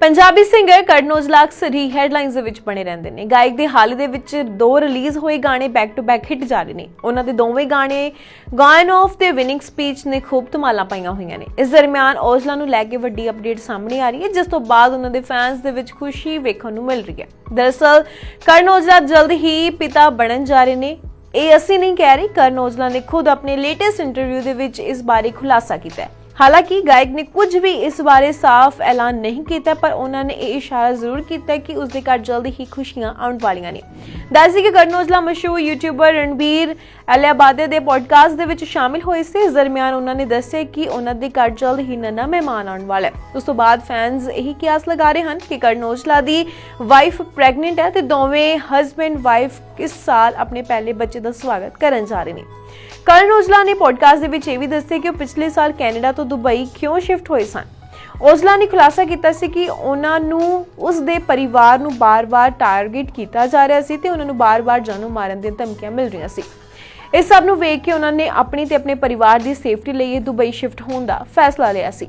Punjabi singer ਕਰਨ ਔਜਲਾ ਅਕਸਰ ਹੀ headlines ਦੇ ਵਿੱਚ ਬਣੇ ਰਹਿੰਦੇ ਨੇ। ਗਾਇਕ ਦੇ ਹਾਲ ਦੇ ਵਿੱਚ ਦੋ ਰਿਲੀਜ਼ ਹੋਏ ਗਾਣੇ ਬੈਕ ਟੂ ਬੈਕ ਹਿੱਟ ਜਾ ਰਹੇ ਨੇ। ਉਹਨਾਂ ਦੇ ਦੋਵੇਂ ਗਾਣੇ ਗਾਇਨ ਆਫ ਤੇ ਵਿਨਿੰਗ ਸਪੀਚ ਨੇ ਖੂਬ ਧਮਾਲਾਂ ਪਾਈਆਂ ਹੋਈਆਂ ਨੇ। ਇਸ ਦਰਮਿਆਨ ਔਜਲਾ ਨੂੰ ਲੈ ਕੇ ਵੱਡੀ ਅਪਡੇਟ ਸਾਹਮਣੇ ਆ ਰਹੀ ਹੈ, ਜਿਸ ਤੋਂ ਬਾਅਦ ਉਹਨਾਂ ਦੇ ਫੈਨਸ ਦੇ ਵਿੱਚ ਖੁਸ਼ੀ ਵੇਖਣ ਨੂੰ ਮਿਲ ਰਹੀ ਹੈ। ਦਰਅਸਲ, ਕਰਨ ਔਜਲਾ ਜਲਦ ਹੀ ਪਿਤਾ ਬਣਨ ਜਾ ਰਹੇ ਨੇ। ਇਹ ਅਸੀਂ ਨਹੀਂ ਕਹਿ ਰਹੇ, ਕਰਨ ਔਜਲਾ ਨੇ ਖੁਦ ਆਪਣੇ ਲੇਟੈਸਟ ਇੰਟਰਵਿਊ ਦੇ ਵਿੱਚ ਇਸ ਬਾਰੇ ਖੁਲਾਸਾ ਕੀਤਾ ਹੈ। ਹਾਲਾਂਕਿ ਗਾਇਕ ਨੇ ਕੁਝ ਵੀ ਇਸ ਬਾਰੇ ਸਾਫ਼ ਐਲਾਨ ਨਹੀਂ ਕੀਤਾ, ਪਰ ਉਹਨਾਂ ਨੇ ਇਹ ਇਸ਼ਾਰਾ ਜ਼ਰੂਰ ਕੀਤਾ ਕਿ ਉਸ ਦੇ ਘਰ ਜਲਦੀ ਹੀ ਖੁਸ਼ੀਆਂ ਆਉਣ ਵਾਲੀਆਂ ਨੇ। ਦੱਸਦੀ ਕਿ ਕਰਨ ਔਜਲਾ ਮਸ਼ਹੂਰ ਯੂਟਿਊਬਰ ਰਣਬੀਰ ਅਲਿਆਬਾਦੇ ਦੇ ਪੋਡਕਾਸਟ ਦੇ ਵਿੱਚ ਸ਼ਾਮਿਲ ਹੋਏ ਸੀ। ਇਸ ਦਰਮਿਆਨ ਉਹਨਾਂ ਨੇ ਦੱਸਿਆ ਕਿ ਉਹਨਾਂ ਦੇ ਘਰ ਜਲਦ ਹੀ ਨਨਾ ਮਹਿਮਾਨ ਆਉਣ ਵਾਲਾ ਹੈ। ਉਸ ਤੋਂ ਬਾਅਦ ਫੈਨਸ ਇਹੀ ਕਿਆਸ ਲਗਾ ਰਹੇ ਹਨ ਕਿ ਕਰਨ ਔਜਲਾ ਦੀ ਵਾਈਫ ਪ੍ਰੈਗਨੈਂਟ ਹੈ ਤੇ ਦੋਵੇਂ ਹਸਬੈਂਡ ਵਾਈਫ ਇਸ ਸਾਲ ਆਪਣੇ ਪਹਿਲੇ ਬੱਚੇ ਦਾ ਸਵਾਗਤ ਕਰਨ ਜਾ ਰਹੇ ਨੇ। ਕਰਨ ਔਜਲਾ ਨੇ ਪੋਡਕਾਸਟ ਦੇ ਵਿੱਚ ਇਹ ਵੀ ਦੱਸਿਆ ਕਿ ਉਹ ਪਿਛਲੇ ਸਾਲ ਕੈਨੇਡਾ ਤੋਂ ਦੁਬਈ ਕਿਉਂ ਸ਼ਿਫਟ ਹੋਏ ਸਨ? ਔਜਲਾ ਨੇ ਖੁਲਾਸਾ ਕੀਤਾ ਸੀ ਕਿ ਉਹਨਾਂ ਨੂੰ ਉਸ ਦੇ ਪਰਿਵਾਰ ਨੂੰ ਬਾਰ-ਬਾਰ ਟਾਰਗੇਟ ਕੀਤਾ ਜਾ ਰਿਹਾ ਸੀ ਤੇ ਉਹਨਾਂ ਨੂੰ ਬਾਰ-ਬਾਰ ਜਾਨੋਂ ਮਾਰਨ ਦੀਆਂ ਧਮਕੀਆਂ ਮਿਲ ਰਹੀਆਂ ਸੀ। ਇਸ ਸਭ ਨੂੰ ਵੇਖ ਕੇ ਉਹਨਾਂ ਨੇ ਆਪਣੀ ਤੇ ਆਪਣੇ ਪਰਿਵਾਰ ਦੀ ਸੇਫਟੀ ਲਈ ਦੁਬਈ ਸ਼ਿਫਟ ਹੋਣ ਦਾ ਫੈਸਲਾ ਲਿਆ ਸੀ।